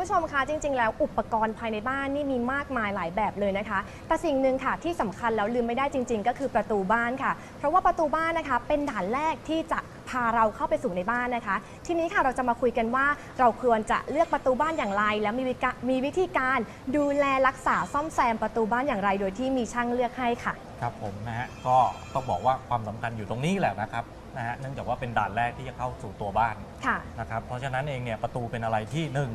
ผู้ชมคะจริง ๆ แล้วอุปกรณ์ภายในบ้านนี่มีมากมายหลายแบบเลยนะคะ แต่สิ่งหนึ่งค่ะที่สำคัญแล้วลืมไม่ได้จริง ๆ ก็คือประตูบ้านค่ะ เพราะว่าประตูบ้านนะคะ เป็นด่านแรกที่จะพาเราเข้าไปสู่ในบ้านนะคะ ทีนี้ค่ะเราจะมาคุยกันว่าเราควรจะเลือกประตูบ้านอย่างไร และมีวิกะมีวิธีการดูแลรักษาซ่อมแซมประตูบ้านอย่างไร โดยที่มีช่างเลือกให้ค่ะ ครับผมนะฮะก็ต้องบอกว่าความสำคัญอยู่ตรงนี้แหละนะครับนะฮะเนื่องจากว่าเป็นด่านแรกที่จะเข้าสู่ตัวบ้านค่ะ นะครับเพราะฉะนั้นเองเนี่ยประตูเป็นอะไรที่หนึ่ง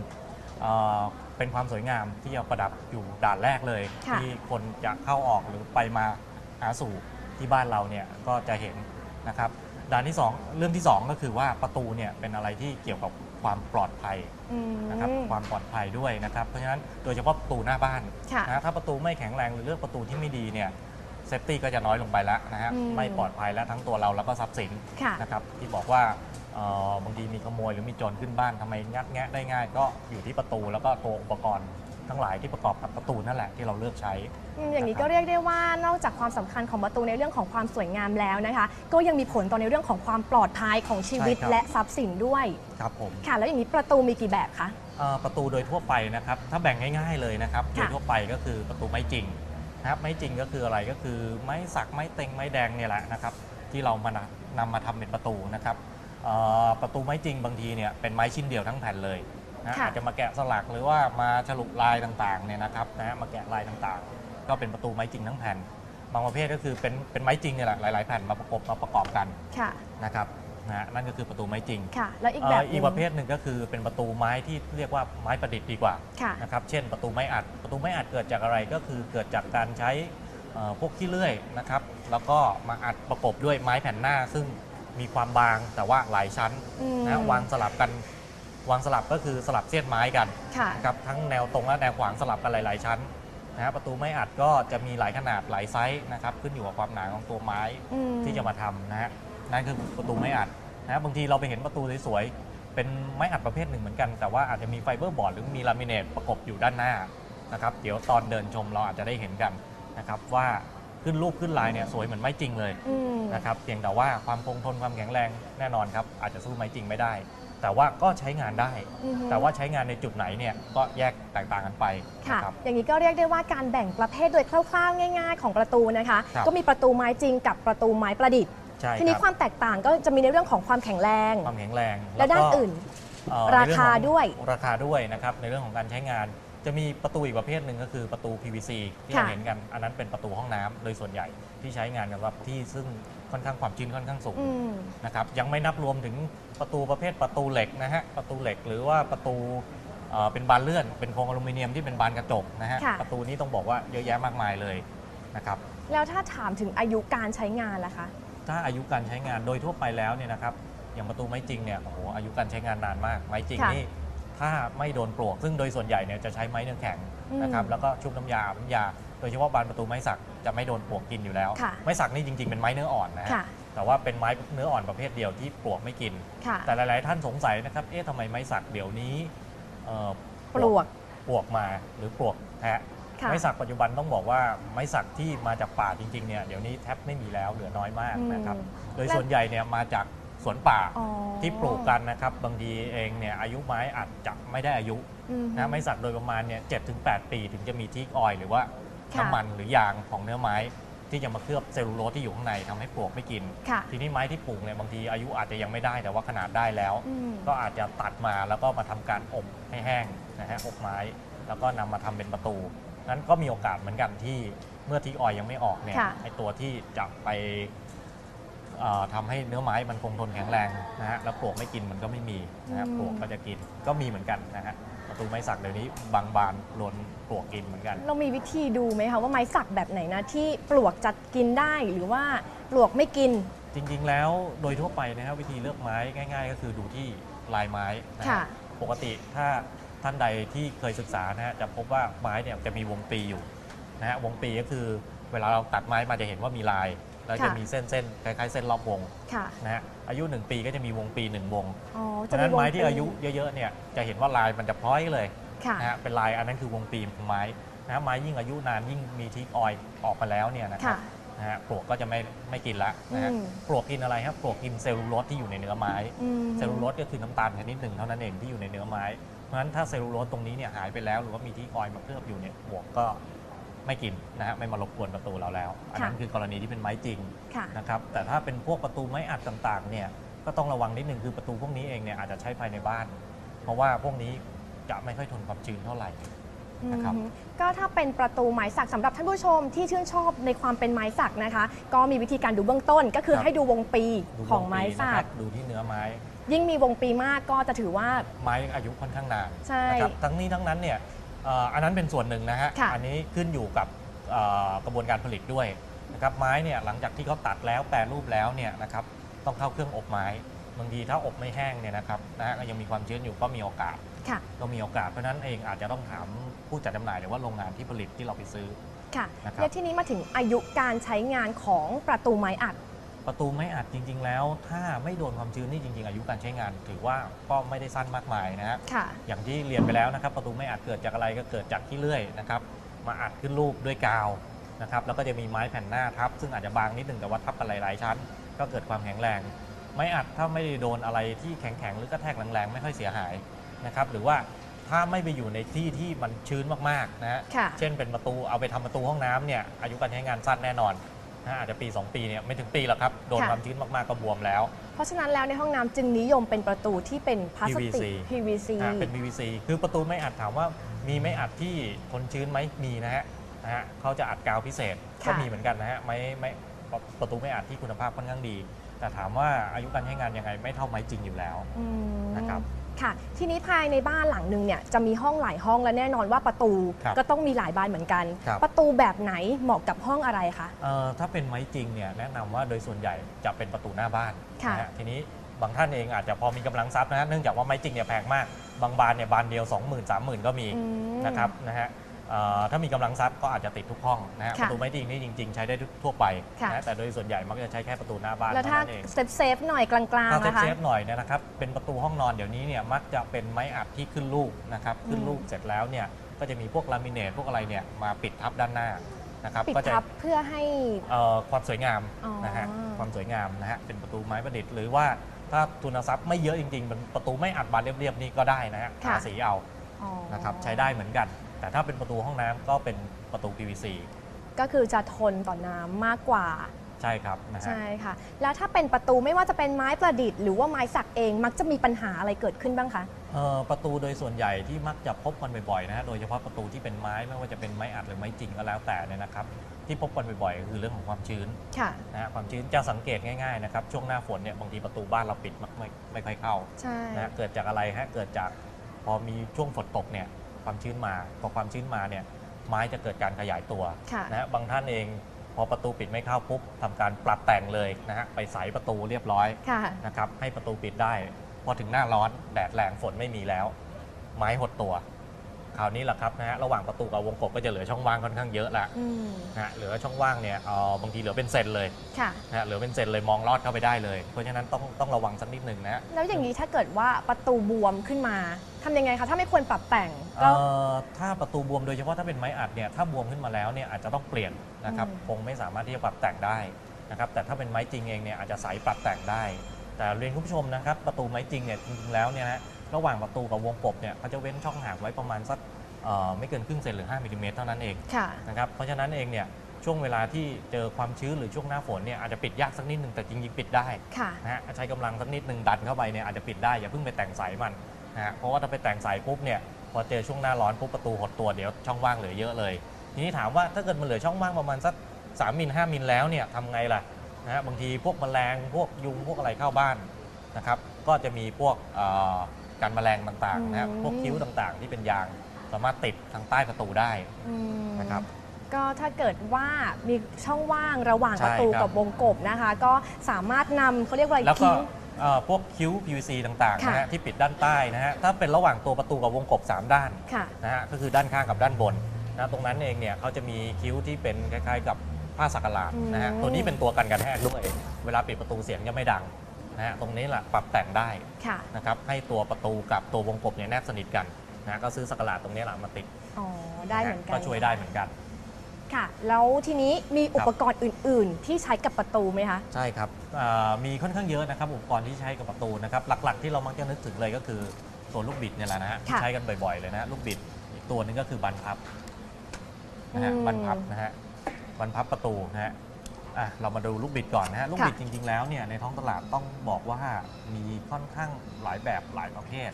เอ่อเป็นความสวยงามที่จะประดับอยู่ด่านแรกเลย ค่ะ ที่คนจะเข้าออกหรือไปมาหาสู่ที่บ้านเราเนี่ยก็จะเห็นนะครับด่านที่สองเรื่องที่สองก็คือว่าประตูเนี่ยเป็นอะไรที่เกี่ยวกับความปลอดภัยอืมนะครับความปลอดภัยด้วยนะครับเพราะฉะนั้นโดยเฉพาะประตูหน้าบ้าน ค่ะ นะถ้าประตูไม่แข็งแรงหรือเลือกประตูที่ไม่ดีเนี่ยเซฟตี้ก็จะน้อยลงไปแล้วนะฮะอืม ไม่ปลอดภัยแล้วทั้งตัวเราแล้วก็ทรัพย์สินค่ะ นะครับที่บอกว่า เอ่อบางทีมีขโมยหรือมีโจรขึ้นบ้านทำไมงัดแงะได้ง่าย ก็อยู่ที่ประตูแล้วก็ตัวอุปกรณ์ทั้งหลายที่ประกอบกับประตูนั่นแหละที่เราเลือกใช้ อืมอย่างนี้นะครับก็เรียกได้ว่านอกจากความสำคัญของประตูในเรื่องของความสวยงามแล้วนะคะ ก็ยังมีผลต่อในเรื่องของความปลอดภัยของชีวิตใช่ครับ และทรัพย์สินด้วยครับผม ค่ะ แล้วอย่างนี้ประตูมีกี่แบบคะ เอ่อประตูโดยทั่วไปนะครับถ้าแบ่งง่ายๆเลยนะครับโดค่ะยทั่วไปก็คือประตูไม้จริงนะครับไม้จริงก็คืออะไรก็คือไม้สักไม้เต็งไม้แดงเนี่ยแหละนะครับที่เรามานำมาทำเป็นประตูนะครับเอ่อ ประตูไม้จริงบางทีเนี่ยเป็นไม้ชิ้นเดียวทั้งแผ่นเลยนะค่ะอาจจะมาแกะสลักหรือว่ามาฉลุลายต่างๆเนี่ยนะครับนะฮะมาแกะลายต่างๆ ก็เป็นประตูไม้จริงทั้งแผ่น บางประเภทก็คือเป็นเป็นไม้จริงเนี่ยแหละหลาย ๆ แผ่นมาประกบมาประกอบกันค่ะนะครับนะฮะนั่นก็คือประตูไม้จริงค่ะแล้วอีกเอ่แบอบหอีนึ่กงประเภทหนึ่งก็คือเป็นประตูไม้ที่เรียกว่าไม้ประดิษฐ์ดีกว่าค่ะนะครับเช่นประตูไม้อัด ประตูไม้อัดเกิดจากอะไรก็คือเกิดจากการใช้เอ่อพวกขี้เลื่อยนะครับ แล้วก็มาอัดประกบด้วยไม้แผ่นหน้าซึ่ง มีความบางแต่ว่าหลายชั้นอืม นะวางสลับกัน วางสลับก็คือสลับเสี้ยนไม้กันค่ะ นะครับทั้งแนวตรงและแนวขวางสลับกันหลาย ๆ ชั้นนะฮะประตูไม้อัดก็จะมีหลายขนาดหลายไซส์นะครับขึ้นอยู่กับความหนาของตัวไม้อืมที่จะมาทำนะฮะนั่นคือประตูไม้อัดนะฮะบางทีเราไปเห็นประตูสวยๆเป็นไม้อัดประเภทหนึ่งเหมือนกัน แต่ว่าอาจจะมีไฟเบอร์บอร์ดหรือมีลามิเนตประกบอยู่ด้านหน้านะครับเดี๋ยวตอนเดินชมเราอาจจะได้เห็นกันนะครับว่า ขึ้นรูปขึ้นลายเนี่ยสวยเหมือนไม้จริงเลยอืม นะครับเพียงแต่ว่าความคงทนความแข็งแรงแน่นอนครับอาจจะสู้ไม้จริงไม่ได้ แต่ว่าก็ใช้งานได้ อือฮึ แต่ว่าใช้งานในจุดไหนเนี่ยก็แยกแตกต่างกันไปค่ะ นะครับ อย่างนี้ก็เรียกได้ว่าการแบ่งประเภทโดยคร่าวๆ ง่าย ๆ ของประตูนะคะ ครับ ก็มีประตูไม้จริงกับประตูไม้ประดิษฐ์ ใช่ทีนี้ครับความแตกต่างก็จะมีในเรื่องของความแข็งแรง ความแข็งแรงและด้านก็อื่น เอ่อราในเองคาของด้วย ราคาด้วยนะครับในเรื่องของการใช้งาน จะมีประตูอีกประเภทหนึ่งก็คือประตู PVC ที่เราค่ะ เห็นกันอันนั้นเป็นประตูห้องน้ำโดยส่วนใหญ่ที่ใช้งานกันว่าที่ซึ่งค่อนข้างความชื้นค่อนข้างสูง อืม นะครับยังไม่นับรวมถึงประตูประเภทประตูเหล็กนะฮะประตูเหล็กหรือว่าประตูเอ่อเป็นบานเลื่อน เป็นโครงอลูมิเนียมที่เป็นบานกระจกนะฮะค่ะ ประตูนี้ต้องบอกว่าเยอะแยะมากมายเลยนะครับแล้วถ้าถามถึงอายุการใช้งานล่ะคะ ถ้าอายุการใช้งานโดยทั่วไปแล้วเนี่ยนะครับอย่างประตูไม้จริงเนี่ยโอ้โหอายุการใช้งานนานมาก ไม้จริงค่ะ นี่ ถ้าไม่โดนปลวก ซึ่งโดยส่วนใหญ่เนี่ยจะใช้ไม้เนื้อแข็งอืมนะครับแล้วก็ชุบน้ำยาน้ำยา โดยเฉพาะบานประตูไม้สักจะไม่โดนปลวกกินอยู่แล้วค่ะไม้สักนี่จริงๆเป็นไม้เนื้ออ่อนนะฮะค่ะแต่ว่าเป็นไม้เนื้ออ่อนประเภทเดียวที่ปลวกไม่กินค่ะแต่หลาย ๆ ท่านสงสัยนะครับ เอ๊ะทำไมไม้สักเดี๋ยวนี้เอ่อปลวกปลวกมาหรือปลวกแทะค่ะไม้สักปัจจุบันต้องบอกว่าไม้สักที่มาจากป่าจริง ๆ เนี่ยเดี๋ยวนี้แทบไม่มีแล้วเหลือน้อยมากนะครับอืมโดยส่วนใหญ่เนี่ยมาจาก สวนป่าอ๋อ ที่ปลูกกันนะครับ บางทีเองเนี่ยอายุไม้อาจจะไม่ได้อายุอืมนะไม้สักโดยประมาณเนี่ยเจ็ดถึงแปดปีถึงจะมีทีกออยล์หรือว่าค่ะ น้ำมันหรือยางของเนื้อไม้ ที่จะมาเคลือบเซลลูโลสที่อยู่ข้างในทำให้ปลวกไม่กิน ค่ะ ทีนี้ไม้ที่ปลูกเนี่ยบางทีอายุอาจจะยังไม่ได้แต่ว่าขนาดได้แล้ว อืม ก็อาจจะตัดมาแล้วก็มาทำการอบให้แห้งนะฮะอบไม้ แล้วก็นำมาทำเป็นประตู นั้นก็มีโอกาสเหมือนกันที่เมื่อทีออยล์ยังไม่ออกเนี่ยค่ะ ไอตัวที่จะไปเอ่อ ทำให้เนื้อไม้มันคงทนแข็งแรงนะฮะแล้วปลวกไม่กินมันก็ไม่มีนะฮะปลวกก็จะกินก็มีเหมือนกันนะฮะประตูไม้สักเดี๋ยวนี้บางบานโดนปลวกกินเหมือนกัน เรามีวิธีดูไหมคะว่าไม้สักแบบไหนนะที่ปลวกจะกินได้หรือว่าปลวกไม่กิน จริงๆ แล้วโดยทั่วไปนะครับวิธีเลือกไม้ง่าย ๆ ก็คือดูที่ลายไม้นะฮะค่ะปกติถ้าท่านใดที่เคยศึกษานะฮะจะพบว่าไม้เนี่ยจะมีวงปีอยู่นะฮะวงปีก็คือเวลาเราตัดไม้มาจะเห็นว่ามีลาย แล้วจะค่ะมีเส้นเส้นๆคล้ายๆเส้นรอบวงค่ะนะฮะอายุ 1 ปีก็จะมีวงปี 1 วงอ๋อฉะนั้นวงไม้ที่ปีอายุเยอะๆเนี่ยจะเห็นว่าลายมันจะพร้อยเลยค่ะนะฮะเป็นลายอันนั้นคือวงปีของไม้นะฮะไม้ยิ่งอายุนานยิ่งมีทิกออยล์ออกมาแล้วเนี่ยนะครัค่ะบนะฮะปลวกก็จะไม่ไม่กินละนะฮะอืมปลวกกินอะไรครับปลวกกินเซลลูโลสที่อยู่ในเนื้อไม้อืมเซลลูโลสก็คือน้ำตาลชนิดหนึ่งเท่านั้นเองที่อยู่ในเนื้อไม้เพราะฉะนั้นถ้าเซลลูโลสตรงนี้เนี่ยหายไปแล้ว หรือว่ามีที่ออยล์มาเคลือบอยู่เนี่ยหมวกก็ ไม่กินนะฮะไม่มารบกวนประตูเราแล้ว อันนั้นค่ะคือกรณีที่เป็นไม้จริงค่ะนะครับแต่ถ้าเป็นพวกประตูไม้อัดต่างๆเนี่ยก็ต้องระวังนิดนึงคือประตูพวกนี้เองเนี่ยอาจจะใช้ภายในบ้าน เพราะว่าพวกนี้จะไม่ค่อยทนความชื้นเท่าไหร่นะครับอืมก็ถ้าเป็นประตูไม้สักสำหรับท่านผู้ชมที่ชื่นชอบในความเป็นไม้สักนะคะ ก็มีวิธีการดูเบื้องต้นก็คือครับให้ดูวงปีดูของวไม้ปีนะสัครักบดูที่เนื้อไม้ ยิ่งมีวงปีมากก็จะถือว่าไม้อายุค่อนข้างนานใช่นะครับทั้งนี้ทั้งนั้นเนี่ยเอ่ออันนั้นเป็นส่วนหนึ่งนะฮะ ค่ะอันนี้ขึ้นอยู่กับเอ่อกระบวนการผลิตด้วยนะครับไม้เนี่ยหลังจากที่เขาตัดแล้วแปรรูปแล้วเนี่ยนะครับต้องเข้าเครื่องอบไม้บางทีถ้าอบไม่แห้งเนี่ยนะครับนะฮะก็ยังมีความชื้นอยู่ก็มีโอกาสค่ะ ก็มีโอกาสเพราะฉะนั้นเองอาจจะต้องถามผู้จัดจำหน่ายหรือว่าโรงงานที่ผลิตที่เราไปซื้อ ค่ะนะครับ และที่นี้มาถึงอายุการใช้งานของประตูไม้อัด ประตูไม้อัดจริง ๆ แล้ว ถ้าไม่โดนความชื้นนี่จริง ๆ อายุการใช้งาน ถือว่าก็ไม่ได้สั้นมากมายนะฮะค่ะอย่างที่เรียนไปแล้วนะครับ ประตูไม้อัดเกิดจากอะไรก็เกิดจากที่เลื่อยนะครับมาอัดขึ้นรูปด้วยกาวนะครับแล้วก็จะมีไม้แผ่นหน้าทับ ซึ่งอาจจะบางนิดหนึ่งแต่ว่าทับกันหลายๆชั้น ก็เกิดความแข็งแรง ไม้อัดถ้าไม่ได้โดนอะไรที่แข็งๆหรือกระแทกแรงๆไม่ค่อยเสียหายนะครับหรือว่าถ้าไม่ไปอยู่ในที่ที่มันชื้นมากๆนะฮะค่ะ เช่นเป็นประตูเอาไปทำประตูห้องน้ำเนี่ยอายุการใช้งานสั้นแน่นอนนะฮะ อาจจะปี 2 ปีเนี่ยไม่ถึงปีหรอกครับ โดนค่ะความชื้นมาก ๆ ก็บวมแล้ว เพราะฉะนั้นแล้วในห้องน้ำจึงนิยมเป็นประตูที่เป็นพลาสติก PVC PVC อ่าเป็น PVC คือประตูไม่อัดถามว่ามีไม่อัดที่ทนชื้นไหมมีนะฮะนะฮะเขาจะอัดกาวพิเศษค่ะก็มีเหมือนกันนะฮะไม่ไม่ประตูไม่อัดที่คุณภาพค่อนข้างดี แต่ถามว่าอายุการใช้งานยังไงไม่เท่าไม้จริงอยู่แล้ว อืมนะครับ ค่ะ ทีนี้ภายในบ้านหลังหนึ่งเนี่ยจะมีห้องหลายห้องและแน่นอนว่าประตูครับก็ต้องมีหลายบานเหมือนกัน ครับ ประตูแบบไหนเหมาะกับห้องอะไรคะ เอ่อถ้าเป็นไม้จริงเนี่ยแนะนำว่าโดยส่วนใหญ่จะเป็นประตูหน้าบ้านค่ะ นะฮะทีนี้บางท่านเองอาจจะพอมีกำลังทรัพย์นะฮะเนื่องจากว่าไม้จริงเนี่ยแพงมาก บางบานเนี่ยบานเดียว 20,000 30,000 ก็มีอืม นะครับนะฮะเอ่อ ถ้ามีกำลังทรัพย์ก็อาจจะติดทุกห้องนะฮะค่ะประตูไม้จริงนี่จริง ๆ ใช้ได้ทั่วไปค่ะ นะแต่โดยส่วนใหญ่มักจะใช้แค่ประตูหน้าบ้านแล้วเท่าถ้านั้นเอง เซฟเซฟๆหน่อยกลางถ้าๆเซฟนะคะ เซฟหน่อยเนยนะครับ เป็นประตูห้องนอนเดี๋ยวนี้เนี่ยมักจะเป็นไม้อัดที่ขึ้นลูกนะครับ ขึ้นลูกเสร็จแล้วเนี่ยก็จะมีพวกลามิเนตพวกอะไรเนี่ยมาปิดทับด้านหน้านะครับ ปิดก็จะทับเพื่อให้ เอ่อความสวยงามอ๋อ นะฮะ ความสวยงามนะฮะ เป็นประตูไม้ประดิษฐ์หรือว่าถ้าทุนทรัพย์ไม่เยอะจริงๆเป็นประตูไม่อัดบานเรียบๆนี่ก็ได้นะฮะค่ะ ทาสีเอาอ๋อนะครับ ใช้ได้เหมือนกัน แต่ถ้าเป็นประตูห้องน้ำก็เป็นประตู PVC ก็คือจะทนต่อน้ำมากกว่า ใช่ครับนะฮะ ใช่ค่ะ แล้วถ้าเป็นประตูไม่ว่าจะเป็นไม้ประดิษฐ์หรือว่าไม้สักเองมักจะมีปัญหาอะไรเกิดขึ้นบ้างคะ เอ่อประตูโดยส่วนใหญ่ที่มักจะพบกันบ่อยๆนะฮะโดยเฉพาะประตูที่เป็นไม้ไม่ว่าจะเป็นไม้อัดหรือไม้จริงก็แล้วแต่เนี่ยนะครับ ที่พบกันบ่อยๆก็คือเรื่องของความชื้นค่ะ นะฮะความชื้นจะสังเกตง่ายๆนะครับช่วงหน้าฝนเนี่ยบางทีประตูบ้านเราปิดไม่ไม่ไม่ค่อยเข้าใช่ นะฮะเกิดจากอะไรฮะเกิดจากพอมีช่วงฝนตกเนี่ย ความชื้นมา พอความชื้นมาเนี่ยไม้จะเกิดการขยายตัวค่ะนะฮะบางท่านเองพอประตูปิดไม่เข้าปุ๊บทำการปรับแต่งเลยนะฮะไปใสประตูเรียบร้อยค่ะนะครับให้ประตูปิดได้ พอถึงหน้าร้อนแดดแรงฝนไม่มีแล้ว ไม้หดตัว คราวนี้แหละครับนะฮะระหว่างประตูกับวงกบก็จะเหลือช่องว่างค่อนข้างเยอะละอืมนะฮะเหลือช่องว่างเนี่ยเอ่อบางทีเหลือเป็นเซนเลยค่ะ นะฮะเหลือเป็นเซนเลยมองลอดเข้าไปได้เลย เพราะฉะนั้นต้องต้องระวังสักนิดหนึ่งนะฮะ แล้วอย่างนี้ถ้าเกิดว่าประตูบวมขึ้นมาทำยังไงคะ ถ้าไม่ควรปรับแต่งก็เอ่อถ้าประตูบวมโดยเฉพาะถ้าเป็นไม้อัดเนี่ยถ้าบวมขึ้นมาแล้วเนี่ยอาจจะต้องเปลี่ยนนะครับอืม คงไม่สามารถที่จะปรับแต่งได้นะครับแต่ถ้าเป็นไม้จริงเองเนี่ยอาจจะใสปรับแต่งได้ แต่เรียนคุณผู้ชมนะครับประตูไม้จริงเนี่ยจริงๆแล้วเนี่ยนะ ระหว่างประตูกับวงกบเนี่ยเขาจะเว้นช่องห่างไว้ประมาณสักเอ่อไม่เกินครึ่งเซนหรือ 5มิลลิเมตรเท่านั้นเองค่ะนะครับเพราะฉะนั้นเองเนี่ยช่วงเวลาที่เจอความชื้นหรือช่วงหน้าฝนเนี่ยอาจจะปิดยากสักนิดหนึ่งแต่จริงๆปิดได้ค่ะนะฮะใช้กำลังสักนิดหนึ่งดันเข้าไปเนี่ยอาจจะปิดได้อย่าเพิ่งไปแต่งใสมันนะฮะเพราะว่าถ้าไปแต่งใสปุ๊บเนี่ยพอเจอช่วงหน้าร้อนปุ๊บประตูหดตัวเดี๋ยวช่องว่างเหลือเยอะเลย ทีนี้ถามว่าถ้าเกิดมันเหลือช่องว่างประมาณสัก3มิล5มิลแล้วเนี่ยทำไงล่ะนะฮะบางทีพวกแมลงพวกยุงพวกอะไรเข้าบ้านนะครับก็จะมีพวกเอ่อ การแมลงต่างๆนะฮะอืมพวกคิ้วต่างๆ ที่เป็นยางสามารถติดทางใต้ประตูได้อืมนะครับ ก็ถ้าเกิดว่ามีช่องว่างระหว่างใช่ประตูครับ กับวงกบนะคะ ก็สามารถนำเขาเรียกว่าอะไรแล้วก็คิ้วเอ่อพวกคิ้ว PVC ต่างๆค่ะนะฮะที่ปิดด้านใต้นะฮะถ้าเป็นระหว่างตัวประตูกับวงกบ 3 ด้านค่ะ นะฮะก็คือด้านข้างกับด้านบนนะตรงนั้นเองเนี่ยเขาจะมีคิ้วที่เป็นคล้ายๆ กับผ้าสักหลาดนะฮะอืม ตัวนี้เป็นตัวกันกระแทกด้วย เวลาปิดประตูเสียงจะไม่ดัง นะฮะตรงนี้แหละปรับแต่งได้ค่ะ นะครับให้ตัวประตูกับตัววงกบเนี่ยแนบสนิทกันนะฮะก็ซื้อสักหลาดตรงนี้แหละมาติดอ๋อ ได้เหมือนกัะฮะก็ช่วยได้เหมือนกัน ค่ะ แล้วทีนี้มีอุปกรณ์อื่น ๆ ที่ใช้กับประตูไหมคะ ใช่ครับอ่ามีค่อนข้างเยอะนะครับอุปกรณ์ที่ใช้กับประตูนะครับหลักๆที่เรามักจะนึกถึงเลยก็คือตัวลูกบิดเนี่ยแหละนะฮะที่ค่ะใช้กันบ่อยๆเลยนะฮะลูกบิดอีกตัวหนึงก็คือบันพับนะฮะอืม บันพับนะฮะบันพับประตูนะฮะ อะเรามาดูลูกบิดก่อนนะฮะลูกบิดค่ะจริง ๆ แล้วเนี่ยในท้องตลาดต้องบอกว่ามีค่อนข้างหลายแบบหลายประเภท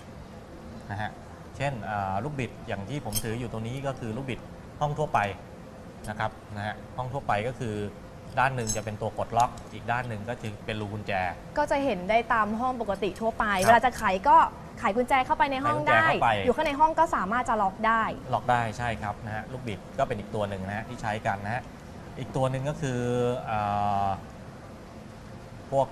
นะฮะเช่นอ่าลูกบิดอย่างที่ผมถืออยู่ตรงนี้ก็คือลูกบิดห้องทั่วไปนะครับนะฮะห้องทั่วไปก็คือด้านหนึ่งจะเป็นตัวกดล็อก อีกด้านหนึ่งก็จะเป็นรูกุญแจ ก็จะเห็นได้ตามห้องปกติทั่วไปครับเวลาจะไขก็ไขกุญแจเข้าไปในห้องไขกุญแจได้เข้าไปอยู่ข้างในห้องก็สามารถจะล็อกได้ ล็อกได้ใช่ครับนะฮะลูกบิดก็เป็นอีกตัวหนึ่งนะฮะที่ใช้กันนะฮะ อีกตัวหนึ่งก็คือเออพวก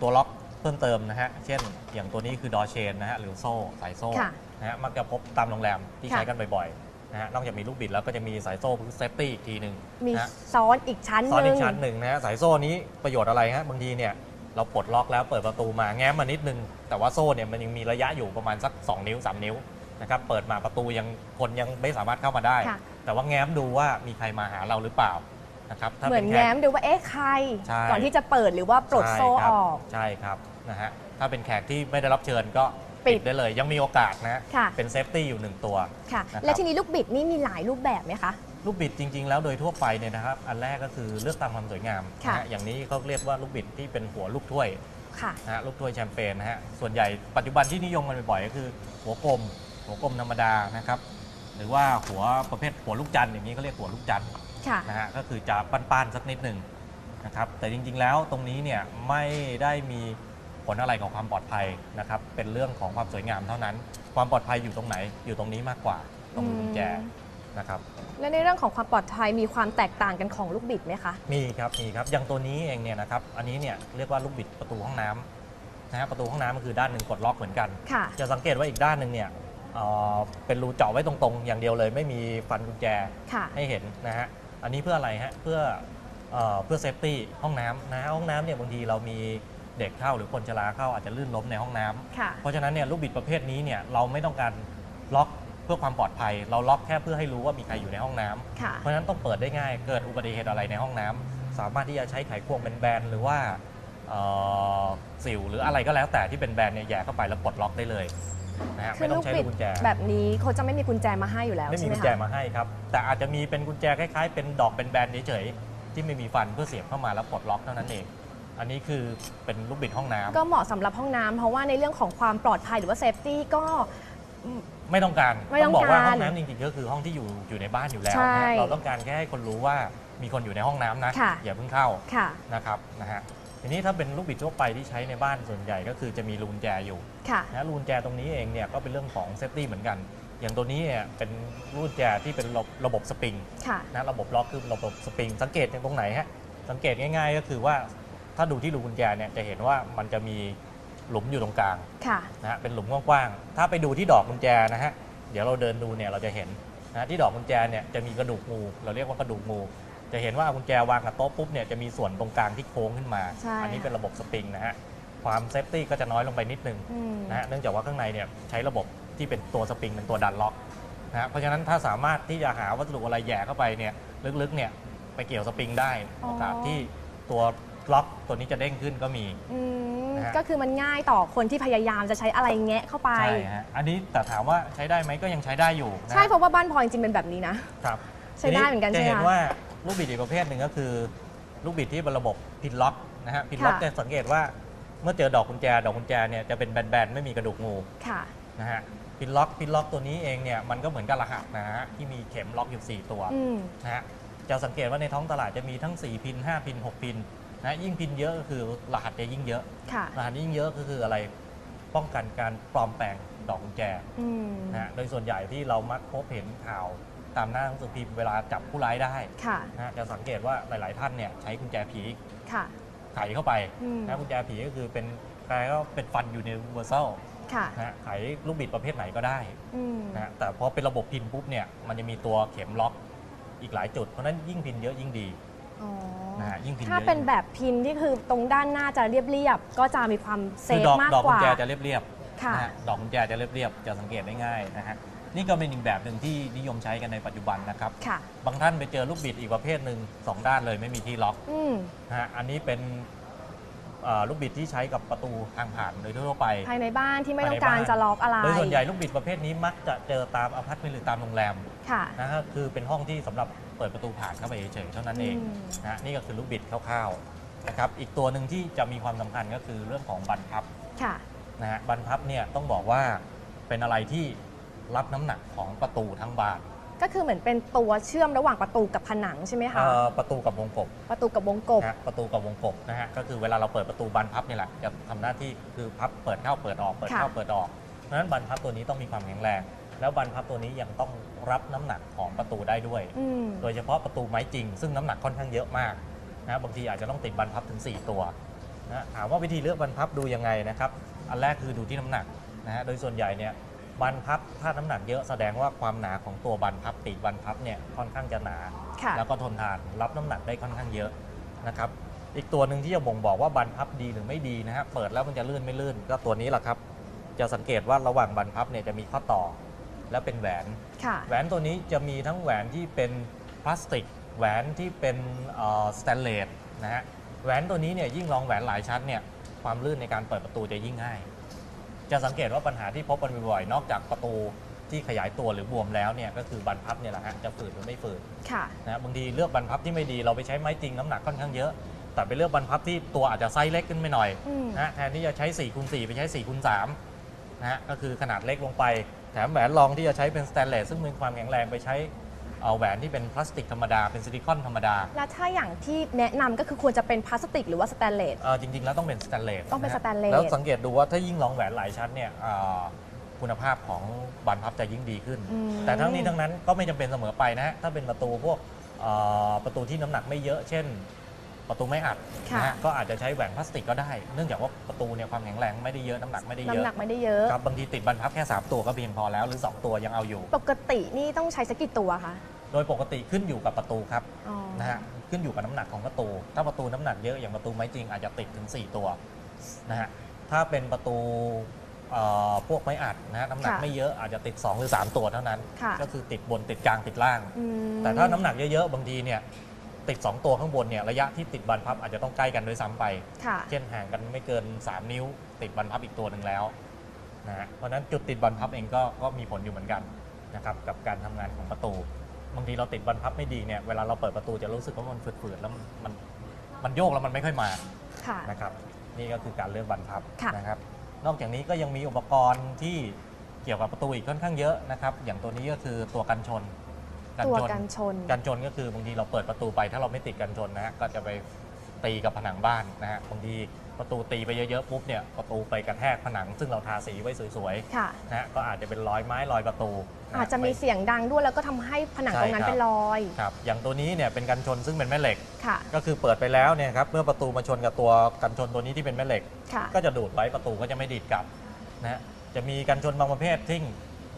ตัวล็อกเพิ่มเติมนะฮะ เช่น อย่างตัวนี้คือดอเชนนะฮะ หรือโซ่ สายโซ่ค่ะนะฮะ มักจะพบตามโรงแรมที่ค่ะ ใช้กันบ่อยๆนะฮะ นอกจากมีลูกบิดแล้วก็จะมีสายโซ่คือเซฟตี้อีกทีหนึ่งมีนะฮะ ซ้อนอีกชั้นหซ้อนนึ่อีงกชั้นหนึ่งนะฮะสายโซ่นี้ประโยชน์อะไรฮะบางทีเนี่ยเราปลดล็อกแล้วเปิดประตูมาแง้มมานิดนึง แต่ว่าโซ่เนี่ยมันยังมีระยะอยู่ประมาณสัก 2 นิ้ว 3 นิ้วนะครับเปิดมาประตูยังคนยังไม่สามารถเข้ามาได้ ค่ะแต่ว่าแง้มดูว่ามีใครมาหาเราหรือเปล่า นะครับถ้าเหมือนป็แง้มขกดูว่าเอ๊ะใคร ใช่ ก่อนที่จะเปิดหรือว่าปลดโซ่ใช่คอรับอกใช่ครับนะฮะถ้าเป็นแขกที่ไม่ได้รับเชิญก็ปิดปิดได้เลย ยังมีโอกาสนะฮะค่ะ เป็นเซฟตี้อยู่หนึ่งตัว ค่ะ นะครับ และทีนี้ลูกบิดนี่มีหลายรูปแบบไหมคะ ลูกบิดจริง ๆ แล้วโดยทั่วไปเนี่ยนะครับ อันแรกก็คือเลือกตามความสวยงามค่ะ นะฮะอย่างนี้เขาเรียกว่าลูกบิดที่เป็นหัวลูกถ้วยค่ะ นะฮะลูกถ้วยแชมเปญนะฮะส่วนใหญ่ปัจจุบันที่นิยมกันบ่อยๆก็คือ หัวกลม หัวกลมธรรมดานะครับ หรือว่าหัวประเภทหัวลูกจันทร์อย่างนี้เขาเรียกหัวลูกจันทร์ ค่ะ นะฮะก็คือจะปั้นๆสักนิดหนึ่งนะครับแต่จริงๆแล้วตรงนี้เนี่ยไม่ได้มีผลอะไรของความปลอดภัยนะครับเป็นเรื่องของความสวยงามเท่านั้น ความปลอดภัยอยู่ตรงไหนอยู่ตรงนี้มากกว่าตรงกุญแจนะครับ และในเรื่องของความปลอดภัยมีความแตกต่างกันของลูกบิดไหมคะ มีครับมีครับอย่างตัวนี้เองเนี่ยนะครับอันนี้เนี่ยเรียกว่าลูกบิดประตูห้องน้ำนะฮะประตูห้องน้ำก็คือด้านหนึ่งกดล็อกเหมือนกัน ค่ะ จะสังเกตว่าอีกด้านหนึ่งเนี่ยเอ่อเป็นรูเจาะไว้ตรงๆ อย่างเดียวเลย ไม่มีฟันกุญแจค่ะ ให้เห็นนะฮะ อันนี้เพื่ออะไรฮะ เพื่อเอ่อเพื่อเซฟตี้ห้องน้ำนะฮะห้องน้ำเนี่ยบางทีเรามีเด็กเข้าหรือคนชราเข้าอาจจะลื่นล้มในห้องน้ำ ค่ะ เพราะฉะนั้นเนี่ยลูกบิดประเภทนี้เนี่ยเราไม่ต้องการล็อกเพื่อความปลอดภัย เราล็อกแค่เพื่อให้รู้ว่ามีใครอยู่ในห้องน้ำค่ะ เพราะฉะนั้นต้องเปิดได้ง่ายเกิดอุบัติเหตุอะไรในห้องน้ำสามารถที่จะใช้ไขควงเป็นแบนๆหรือว่าเอ่อสิวหรืออะไรก็แล้วแต่ที่เป็นแบนเนี่ยแหย่เข้าไปแล้วปลดล็อกได้เลย นะฮะคืไม่อต้ลูอกงใช้บิลูดกกุญแจ แบบนี้เขาจะไม่มีกุญแจมาให้อยู่แล้วไม่ใช่มีไหมกุญแจคะมาให้ครับ แต่อาจจะมีเป็นกุญแจคล้ายๆ เป็นดอกเป็นแบนเฉยๆที่ไม่มีฟันเพื่อเสียบเข้ามาแล้วปลดล็อกเท่านั้นเอง อันนี้คือเป็นลูกบิดห้องน้ำก็เหมาะสำหรับห้องน้ำเพราะว่าในเรื่องของความปลอดภัยหรือว่าเซฟตี้ก็ ไม่ต้องการไม่ต้องบอกว่าการห้องน้ำจริงๆก็คือห้องที่อยู่อยู่ในบ้านอยู่แล้วใช่นะเราต้องการแค่ให้คนรู้ว่ามีคนอยู่ในห้องน้ำนะค่ะ อย่าเพิ่งเข้าค่ะ นะครับนะฮะ ทีนี้ถ้าเป็นลูกบิดทั่วไปที่ใช้ในบ้านส่วนใหญ่ก็คือจะมีรูกุญแจอยู่ค่ะนะรูกุญแจตรงนี้เองเนี่ยก็เป็นเรื่องของเซฟตี้เหมือนกัน อย่างตัวนี้เนี่ยเป็นรูกุญแจที่เป็นระระบบสปริงค่ะ นะระบบล็อกคือระบบสปริง สังเกตอย่างตรงไหนฮะสังเกตง่ายๆ ก็คือว่าถ้าดูที่รูกุญแจเนี่ยจะเห็นว่ามันจะมีหลุมอยู่ตรงกลางค่ะ นะฮะเป็นหลุมกว้างๆถ้าไปดูที่ดอกกุญแจนะฮะเดี๋ยวเราเดินดูเนี่ยเราจะเห็นนะที่ดอกกุญแจเนี่ยจะมีกระดูกงู เราเรียกว่ากระดูกงู จะเห็นว่าเอากุญแจวางกับโต๊ะปุ๊บเนี่ยจะมีส่วนตรงกลางที่โค้งขึ้นมา ใช่อันี้เป็นระบบสปริงนะฮะ ความเซฟตี้ก็จะน้อยลงไปนิดนึงอืม นะฮะ เนื่องจากว่าข้างในเนี่ยใช้ระบบที่เป็นตัวสปริงเป็นตัวดันล็อกนะฮะ เพราะฉะนั้นถ้าสามารถที่จะหาวัสดุอะไรแหย่เข้าไปเนี่ยลึกๆเนี่ยไปเกี่ยวสปริงได้อ๋อ โอกาสที่ตัวล็อกตัวนี้จะเด้งขึ้นก็มี อืมนะฮะ ก็คือมันง่ายต่อคนที่พยายามจะใช้อะไรแงะเข้าไป ใช่ฮะ อันนี้แต่ถามว่าใช้ได้ไหมก็ยังใช้ได้อยู่นะฮะ ใช่เพราะว่าบ้านพลอยจริงๆเป็นแบบนี้นะ ครับใช้ได้เหมือนกันจะใช่ไหมเห็นคะว่า ลูกบิดอีกประเภทหนึ่งก็คือ ลูกบิดที่เป็นระบบพินล็อกนะฮะพินล็อกค่ะจะสังเกตว่าเมื่อเจอดอกกุญแจ ดอกกุญแจเนี่ยจะเป็นแบนๆไม่มีกระดูกงูค่ะนะฮะพินล็อกพินล็อกตัวนี้เองเนี่ยมันก็เหมือนกับรหัสนะฮะที่มีเข็มล็อกอยู่ 4 ตัวอืมนะฮะจะสังเกตว่าในท้องตลาดจะมีทั้ง 4 พิน 5 พิน 6 พินนะยิ่งพินเยอะก็คือรหัสจะยิ่งเยอะค่ะรหัสยิ่งเยอะก็คืออะไรป้องกันการปลอมแปลงดอกกุญแจอืมนะฮะโดยส่วนใหญ่ที่เรามักพบเห็นข่าว ตามหน้าหนังสือพิมพ์เวลาจับผู้ร้ายได้ค่ะนะฮะจะสังเกตว่าหลาย ๆ ท่านเนี่ยใช้กุญแจผีค่ะ ไขเข้าไปอืม นะกุญแจผีก็คือเป็นกลายก็เป็นฟันอยู่ในเวอร์ซัลค่ะ นะฮะไขลูกบิดประเภทไหนก็ได้อืมนะฮะแต่พอเป็นระบบพินปุ๊บเนี่ยมันจะมีตัวเข็มล็อกอีกหลายจุดเพราะฉะนั้นยิ่งพินเยอะยิ่งดีอ๋อนะฮะยิ่งพินเยอะถ้าเป็นยิ่งดีแบบพินที่คือตรงด้านหน้าจะเรียบๆก็จะมีความเซคือฟดอกมากดอกกกุญว่า แจจะเรียบๆ ค่ะ นะฮะดอกกุญแจจะเรียบๆ จะสังเกตได้ง่ายนะฮะ นี่ก็เป็นอีกแบบหนึ่งที่นิยมใช้กันในปัจจุบันนะครับ ค่ะ บางท่านไปเจอลูกบิดอีกประเภทหนึ่งสองด้านเลยไม่มีที่ล็อกอืมนะฮะอันนี้เป็นเอ่อลูกบิดที่ใช้กับประตูทางผ่านโดยทั่วไป ภายในบ้านที่ไม่ต้องภายในการบ้าน จะล็อกอะไรโดยส่วนใหญ่ลูกบิดประเภทนี้มักจะเจอตามอพาร์ตเมนต์หรือตามโรงแรมค่ะนะฮะคือเป็นห้องที่สำหรับเปิดประตูผ่านเข้าไปเฉยๆเท่านั้นเองอืมนะนี่ก็คือลูกบิดคร่าวๆนะครับอีกตัวหนึ่งที่จะมีความสำคัญก็คือเรื่องของบันพับ ค่ะ นะฮะบันพับเนี่ยต้องบอกว่าเป็นอะไรที่ รับน้ำหนักของประตูทั้งบานก็คือเหมือนเป็นตัวเชื่อมระหว่างประตูกับผนังใช่ไหมคะเอ่อประตูกับวงกบประตูกับวงกบ นะฮะประตูกับวงกบนะฮะก็คือเวลาเราเปิดประตูบานพับนี่แหละจะทำหน้าที่คือพับเปิดเข้าเปิดออกเปิดเข้าค่ะ เปิดออกเพราะฉะนั้นบานพับตัวนี้ต้องมีความแข็งแรง แล้วบานพับตัวนี้ยังต้องรับน้ำหนักของประตูได้ด้วย อืมโดยเฉพาะประตูไม้จริง ซึ่งน้ำหนักค่อนข้างเยอะมากนะบางทีอาจจะต้องติดบรรพับถึง 4 ตัวนะถามว่าวิธีเลือกบรรพับดูยังไงนะครับ อันแรกคือดูที่น้ำหนักนะฮะโดยส่วนใหญ่เนี่ย บรรพับถ้าน้ำหนักเยอะแสดงว่าความหนาของตัวบรรพับปีกบรรพับเนี่ยค่อนข้างจะหนา ค่ะ แล้วก็ทนทานรับน้ำหนักได้ค่อนข้างเยอะนะครับ อีกตัวหนึ่งที่จะบ่งบอกว่าบรรพับดีหรือไม่ดีนะฮะเปิดแล้วมันจะลื่นไม่ลื่น ก็ตัวนี้แหละครับ จะสังเกตว่าระหว่างบรรพับเนี่ยจะมีข้อต่อและเป็นแหวน ค่ะ แหวนตัวนี้จะมีทั้งแหวนที่เป็นพลาสติก แหวนที่เป็นสแตนเลสนะฮะแหวนตัวนี้เนี่ยยิ่งรองแหวนหลายชั้นเนี่ยความลื่นในการเปิดประตูจะยิ่งง่าย จะสังเกตว่าปัญหาที่พบกันบ่อยๆนอกจากประตูที่ขยายตัวหรือบวมแล้วเนี่ยก็คือบรรพับเนี่ยแหละฮะจะฝืดหรือไม่ฝืดค่ะนะฮะบางทีเลือกบรรพับที่ไม่ดีเราไปใช้ไม้จริงน้ำหนักค่อนข้างเยอะ แต่ไปเลือกบรรพับที่ตัวอาจจะไซส์เล็กขึ้นไปหน่อยอืม นะฮะแทนที่จะใช้4คูณ4ไปใช้4คูณ3นะฮะก็คือขนาดเล็กลงไป แถมแหวนรองที่จะใช้เป็นสแตนเลสซึ่งมีความแข็งแรงไปใช้ เอาแหวนที่เป็นพลาสติกธรรมดาเป็นซิลิคอนธรรมดาแล้วถ้าอย่างที่แนะนำก็คือควรจะเป็นพลาสติกหรือว่าสแตนเลส เอ่อจริง ๆ แล้วต้องเป็นสแตนเลสต้องเป็นสแตนเลส แล้วสังเกตดูว่าถ้ายิ่งรองแหวนหลายชั้นเนี่ยอ่าคุณภาพของบรรพับจะยิ่งดีขึ้น อืม แต่ทั้งนี้ทั้งนั้นก็ไม่จำเป็นเสมอไปนะฮะถ้าเป็นประตูพวกเอ่อประตูที่น้ำหนักไม่เยอะเช่น ประตูไม้อัดค่ะ นะฮะก็อาจจะใช้แหวนพลาสติกก็ได้ เนื่องจากว่าประตูเนี่ยความแข็งแรงไม่ได้เยอะน้ำหนักไม่ได้เยน้ำอะหนักไม่ได้เยอะ ครับบางทีติดบรรพับแค่ 3 ตัวก็เพียงพอแล้วหรือ 2 ตัวยังเอาอยู่ ปกตินี่ต้องใช้สักกี่ตัวคะ โดยปกติขึ้นอยู่กับประตูครับอ๋อนะฮะขึ้นอยู่กับน้ำหนักของประตู ถ้าประตูน้ำหนักเยอะอย่างประตูไม้จริงอาจจะติดถึง 4 ตัวนะฮะถ้าเป็นประตูเอ่อพวกไม้อัดนะฮะน้ำหนักค่ะไม่เยอะอาจจะติด 2 หรือ 3 ตัวเท่านั้น ค่ะ ก็คือติดบนติดกลางติดล่าง อืม แต่ถ้าน้ำหนักเยอะๆบางทีเนี่ยติด 2 ตัวข้างบนเนี่ยระยะที่ติดบรรพับอาจจะต้องใกล้กันด้วยซ้ำไป ค่ะ เช่นห่างกันไม่เกิน 3 นิ้ว ติดบรรพับอีกตัวหนึ่งแล้วนะฮะเพราะฉะนั้นจุดติดบรรพับเองก็ก็มีผลอยู่เหมือนกันนะครับกับการทำงานของประตู บางทีเราติดบรรพับไม่ดีเนี่ยเวลาเราเปิดประตูจะรู้สึกว่ามันฝืดๆแล้วมันมันโยกแล้วมันไม่ค่อยมาค่ะ นะครับนี่ก็คือการเลือกบรรพับค่ะ นะครับ นอกจากนี้ก็ยังมีอุปกรณ์ที่เกี่ยวกับประตูอีกค่อนข้างเยอะนะครับอย่างตัวนี้ก็คือตัวกันชน ตัวกันชน กันชนก็คือบางทีเราเปิดประตูไปถ้าเราไม่ติดกันชนนะฮะก็จะไปตีกับผนังบ้านนะฮะบางที ประตูตีไปเยอะๆปุ๊บเนี่ยประตูไปกระแทกผนัง ซึ่งเราทาสีไว้สวยค่ะ ๆนะฮะก็อาจจะเป็นรอยไม้รอยประตูนฮอาจจะมีเสียงดังด้วยแล้วก็ทำให้ผนังตรงนั้นใช่ครับเป็นรอย ครับอย่างตัวนี้เนี่ยเป็นกันชนซึ่งเป็นแม่เหล็ก ค่ะ ก็คือเปิดไปแล้วเนี่ยครับเมื่อประตูมาชนกับตัวกันชนตัวนี้ที่เป็นแม่เหล็ก ค่ะ ก็จะดูดไว้ประตูก็จะไม่ดีดกลับนะฮะจะมีกันชนบางประเภทที่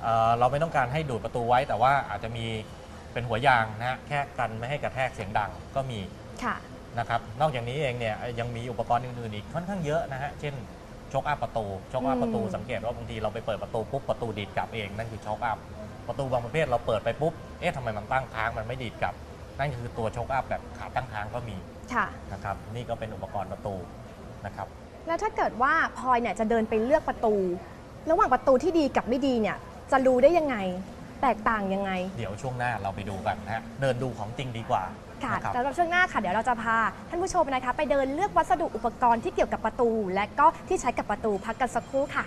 เอ่อเราไม่ต้องการให้ดูดประตูไว้ แต่ว่าอาจจะมีเป็นหัวยางนะฮะแค่กันไม่ให้กระแทกเสียงดังก็มี ค่ะ นะครับนอกจากนี้เองเนี่ยยังมีอุปกรณ์อื่นๆอีกค่อนข้างเยอะนะฮะเช่นช็อคอัพประตูช็อคอัพอืมประตูสังเกตว่าบางทีเราไปเปิดประตูปุ๊บประตูดีดกลับเองนั่นคือช็อคอัพประตูบางประเภทเราเปิดไปปุ๊บเอ๊ะทำไมมันตั้งค้างมันไม่ดีดกลับ นั่นคือตัวช็อคอัพแบบขาตั้งค้างก็มีค่ะนะครับนี่ก็เป็นอุปกรณ์ประตูนะครับแล้วถ้าเกิดว่าพลอยเนี่ยจะเดินไปเลือกประตู ระหว่างประตูที่ดีกับไม่ดีเนี่ยจะรู้ได้ยังไง แตกต่างยังไง เดี๋ยวช่วงหน้าเราไปดูกันนะฮะเดินดูของจริงดีกว่า ค่ะนะครับ สำหรับช่วงหน้าค่ะเดี๋ยวเราจะพาท่านผู้ชมนะคะ ไปเดินเลือกวัสดุอุปกรณ์ที่เกี่ยวกับประตู และก็ที่ใช้กับประตูพักกันสักครู่ค่ะ